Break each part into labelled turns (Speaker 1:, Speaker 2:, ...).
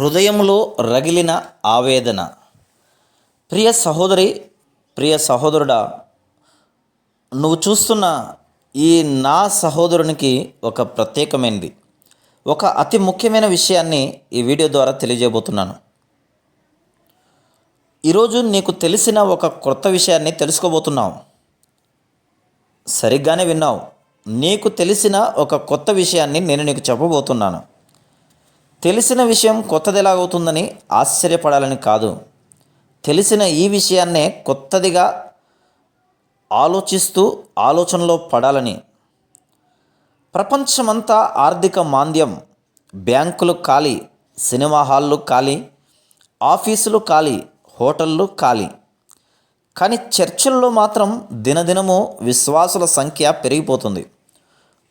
Speaker 1: హృదయంలో రగిలిన ఆవేదన. ప్రియ సహోదరి ప్రియ సహోదరుడా నువ్వు చూస్తున్న ఈ నా సహోదరునికి ఒక ప్రత్యేకమైనది. ఒక అతి ముఖ్యమైన విషయాన్ని ఈ వీడియో ద్వారా తెలియజేయబోతున్నాను. ఈరోజు నీకు తెలిసిన ఒక కొత్త విషయాన్ని తెలుసుకోబోతున్నావు సరిగ్గానే విన్నావు. నీకు తెలిసిన ఒక కొత్త విషయాన్ని నేను నీకు చెప్పబోతున్నాను. తెలిసిన విషయం కొత్తది ఎలాగవుతుందని ఆశ్చర్యపడాలని కాదు. తెలిసిన ఈ విషయాన్నే కొత్తదిగా ఆలోచిస్తూ ఆలోచనలో పడాలని. ప్రపంచమంతా ఆర్థిక మాంద్యం బ్యాంకులు ఖాళీ సినిమా హాళ్ళు ఖాళీ ఆఫీసులు ఖాళీ హోటళ్ళు ఖాళీ. కానీ చర్చిల్లో మాత్రం దినదినము విశ్వాసుల సంఖ్య పెరిగిపోతుంది.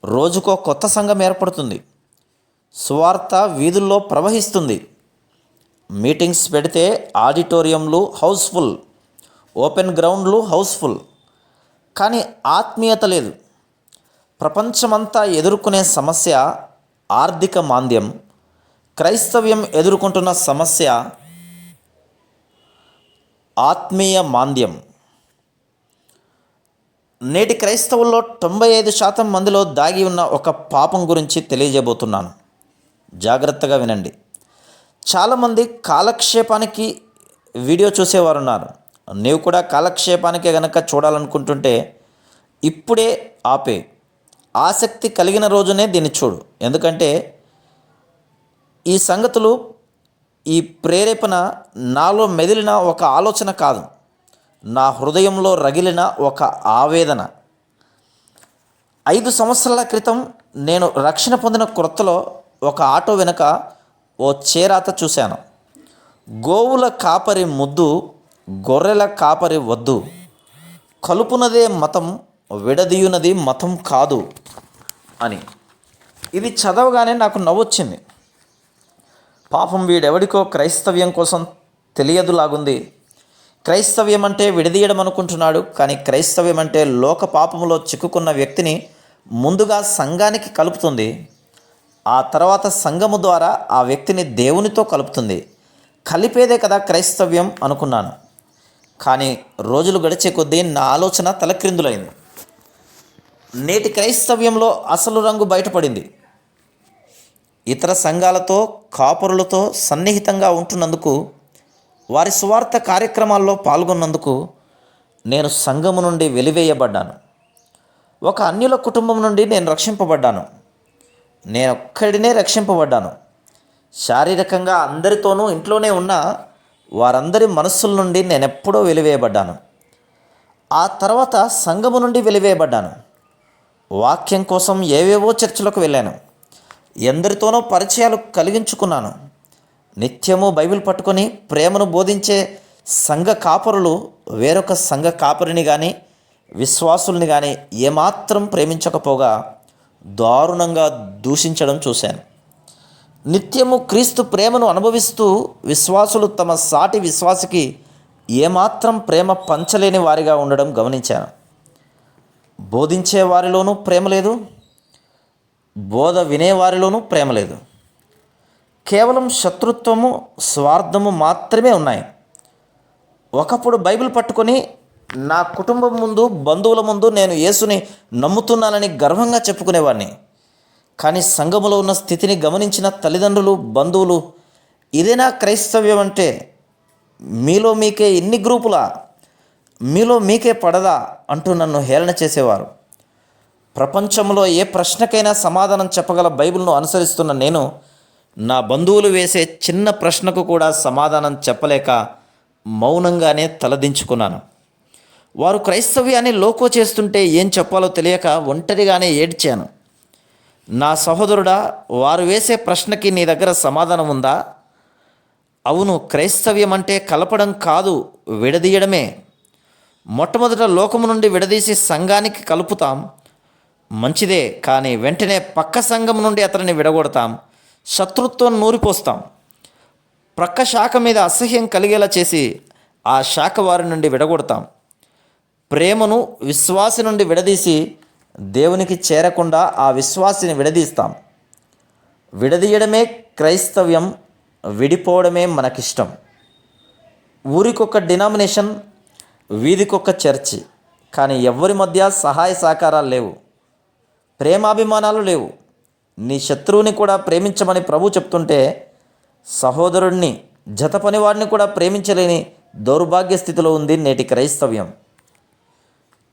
Speaker 1: రోజుకో కొత్త సంఘం ఏర్పడుతుంది. సువార్త వీధుల్లో ప్రవహిస్తుంది. మీటింగ్స్ పెడితే ఆడిటోరియంలు హౌస్ఫుల్ ఓపెన్ గ్రౌండ్లు హౌస్ఫుల్. కానీ ఆత్మీయత లేదు. ప్రపంచమంతా ఎదుర్కొనే సమస్య ఆర్థిక మాంద్యం. క్రైస్తవ్యం ఎదుర్కొంటున్న సమస్య ఆత్మీయ మాంద్యం. నేటి క్రైస్తవుల్లో తొంభై ఐదు శాతం మందిలో దాగి ఉన్న ఒక పాపం గురించి తెలియజేయబోతున్నాను. జాగ్రత్తగా వినండి. చాలామంది కాలక్షేపానికి వీడియో చూసేవారు ఉన్నారు నీవు కూడా కాలక్షేపానికి గనక చూడాలనుకుంటుంటే ఇప్పుడే ఆపే. ఆసక్తి కలిగిన రోజునే దీన్ని చూడు. ఎందుకంటే ఈ సంగతులు ఈ ప్రేరేపణ నాలో మెదిలిన ఒక ఆలోచన కాదు. నా హృదయంలో రగిలిన ఒక ఆవేదన. ఐదు సంవత్సరాల క్రితం నేను రక్షణ పొందిన కొరతలో ఒక ఆటో వెనుక ఓ చేరాత చూశాను. గోవుల కాపరి ముద్దు గొర్రెల కాపరి వద్దు. కలుపునదే మతం విడదీయునది మతం కాదు అని. ఇది చదవగానే నాకు నవ్వొచ్చింది. పాపం వీడెవడికో క్రైస్తవ్యం కోసం తెలియదులాగుంది. క్రైస్తవ్యం అంటే విడదీయడం అనుకుంటున్నాడు కానీ క్రైస్తవ్యం అంటే లోక పాపములో చిక్కుకున్న వ్యక్తిని ముందుగా సంఘానికి కలుపుతుంది. ఆ తర్వాత సంఘము ద్వారా ఆ వ్యక్తిని దేవునితో కలుపుతుంది. కలిపేదే కదా క్రైస్తవ్యం అనుకున్నాను. కానీ రోజులు గడిచే కొద్దీ నా ఆలోచన తలక్రిందులైంది. నేటి క్రైస్తవ్యంలో అసలు రంగు బయటపడింది. ఇతర సంఘాలతో కాపురులతో సన్నిహితంగా ఉంటున్నందుకు వారి స్వార్థ కార్యక్రమాల్లో పాల్గొన్నందుకు నేను సంఘము నుండి వెలివేయబడ్డాను. ఒక అన్యుల కుటుంబం నుండి నేను రక్షింపబడ్డాను. నేనొక్కడినే రక్షింపబడ్డాను. శారీరకంగా అందరితోనూ ఇంట్లోనే ఉన్న వారందరి మనస్సుల నుండి నేను ఎప్పుడో వెలివేయబడ్డాను. ఆ తర్వాత సంఘము నుండి వెలివేయబడ్డాను. వాక్యం కోసం ఏవేవో చర్చలకు వెళ్ళాను. ఎందరితోనో పరిచయాలు కలిగించుకున్నాను. నిత్యము బైబిల్ పట్టుకొని ప్రేమను బోధించే సంఘ కాపరులు వేరొక సంఘ కాపరిని కానీ విశ్వాసుల్ని కానీ ఏమాత్రం ప్రేమించకపోగా దారుణంగా దూషించడం చూశాను. నిత్యము క్రీస్తు ప్రేమను అనుభవిస్తూ విశ్వాసులు తమ సాటి విశ్వాసికి ఏమాత్రం ప్రేమ పంచలేని వారిగా ఉండడం గమనించాను. బోధించే వారిలోనూ ప్రేమ లేదు. బోధ వినేవారిలోనూ ప్రేమ లేదు. కేవలం శత్రుత్వము స్వార్థము మాత్రమే ఉన్నాయి. ఒకప్పుడు బైబిల్ పట్టుకొని నా కుటుంబం ముందు బంధువుల ముందు నేను యేసుని నమ్ముతున్నానని గర్వంగా చెప్పుకునేవాడిని కానీ సంఘములో ఉన్న స్థితిని గమనించిన తల్లిదండ్రులు బంధువులు ఇదేనా క్రైస్తవ్యం అంటే మీలో మీకే ఇన్ని గ్రూపులా? మీలో మీకే పడదా? అంటూ నన్ను హేళన చేసేవారు. ప్రపంచంలో ఏ ప్రశ్నకైనా సమాధానం చెప్పగల బైబిల్ను అనుసరిస్తున్న నేను నా బంధువులు వేసే చిన్న ప్రశ్నకు కూడా సమాధానం చెప్పలేక మౌనంగానే తలదించుకున్నాను. వారు క్రైస్తవ్యాన్ని లోకో చేస్తుంటే ఏం చెప్పాలో తెలియక ఒంటరిగానే ఏడ్చాను. నా సహోదరుడా వారు వేసే ప్రశ్నకి నీ దగ్గర సమాధానం ఉందా? అవును క్రైస్తవ్యం అంటే కలపడం కాదు విడదీయడమే. మొట్టమొదట లోకము నుండి విడదీసి సంఘానికి కలుపుతాం. మంచిదే కానీ వెంటనే పక్క సంఘం నుండి అతనిని విడగొడతాం. శత్రుత్వం నూరిపోస్తాం. ప్రక్క శాఖ మీద అసహ్యం కలిగేలా చేసి ఆ శాఖ వారి నుండి విడగొడతాం. ప్రేమను విశ్వాసి నుండి విడదీసి దేవునికి చేరకుండా ఆ విశ్వాసిని విడదీస్తాం. విడదీయడమే క్రైస్తవ్యం విడిపోవడమే మనకిష్టం. ఊరికొక డినామినేషన్ వీధికొక చర్చి. కానీ ఎవరి మధ్య సహాయ సహకారాలు లేవు. ప్రేమాభిమానాలు లేవు. నీ శత్రువుని కూడా ప్రేమించమని ప్రభు చెప్తుంటే సహోదరుణ్ణి జత పనివాడిని కూడా ప్రేమించలేని దౌర్భాగ్య స్థితిలో ఉంది నేటి క్రైస్తవ్యం.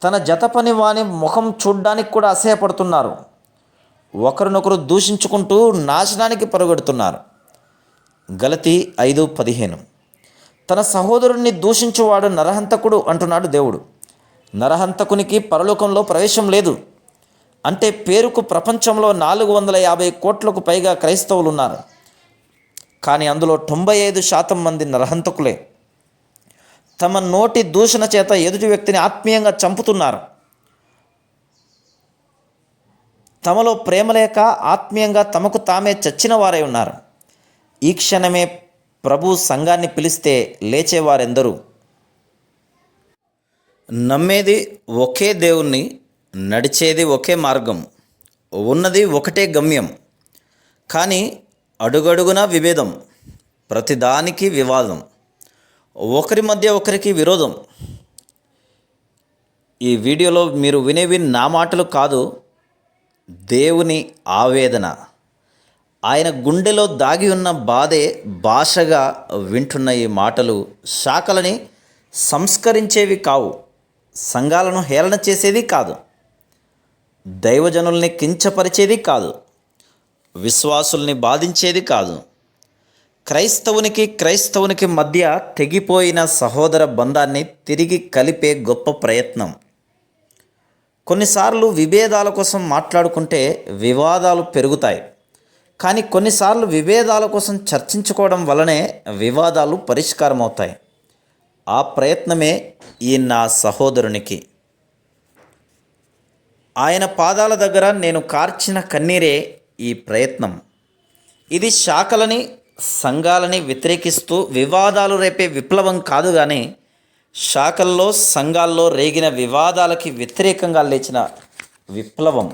Speaker 1: తన జత పని వాని ముఖం చూడ్డానికి కూడా అసహ్యపడుతున్నారు. ఒకరినొకరు దూషించుకుంటూ నాశనానికి పరుగెడుతున్నారు. గలతి ఐదు పదిహేను. తన సహోదరుణ్ణి దూషించువాడు నరహంతకుడు అంటున్నాడు దేవుడు. నరహంతకునికి పరలోకంలో ప్రవేశం లేదు. అంటే పేరుకు ప్రపంచంలో నాలుగు వందల యాభై కోట్లకు పైగా క్రైస్తవులు ఉన్నారు కానీ అందులో తొంభై ఐదు శాతం మంది నరహంతకులే. తమ నోటి దూషణ చేత ఎదుటి వ్యక్తిని ఆత్మీయంగా చంపుతున్నారు. తమలో ప్రేమ లేక ఆత్మీయంగా తమకు తామే చచ్చిన వారై ఉన్నారు. ఈ క్షణమే ప్రభు సంఘాన్ని పిలిస్తే లేచేవారెందరూ? నమ్మేది ఒకే దేవుణ్ణి నడిచేది ఒకే మార్గం ఉన్నది ఒకటే గమ్యం. కానీ అడుగడుగునా విభేదం ప్రతిదానికి వివాదం. ఒకరి మధ్య ఒకరికి విరోధం. ఈ వీడియోలో మీరు వినేవి నా మాటలు కాదు దేవుని ఆవేదన. ఆయన గుండెలో దాగి ఉన్న బాధే భాషగా వింటున్న ఈ మాటలు శాఖలని సంస్కరించేవి కావు సంఘాలను హేళన చేసేది కాదు దైవజనుల్ని కించపరిచేది కాదు విశ్వాసుల్ని బాధించేది కాదు. క్రైస్తవునికి క్రైస్తవునికి మధ్య తెగిపోయిన సహోదర బంధాన్ని తిరిగి కలిపే గొప్ప ప్రయత్నం. కొన్నిసార్లు విభేదాల కోసం మాట్లాడుకుంటే వివాదాలు పెరుగుతాయి. కానీ కొన్నిసార్లు విభేదాల కోసం చర్చించుకోవడం వలనే వివాదాలు పరిష్కారం అవుతాయి ఆ ప్రయత్నమే ఈ నా సహోదరునికి. ఆయన పాదాల దగ్గర నేను కార్చిన కన్నీరే ఈ ప్రయత్నం. ఇది శాఖలని సంఘాలని వ్యతిరేకిస్తూ వివాదాలు రేపే విప్లవం కాదు కానీ శాఖల్లో సంఘాల్లో రేగిన వివాదాలకి వ్యతిరేకంగా లేచిన విప్లవం.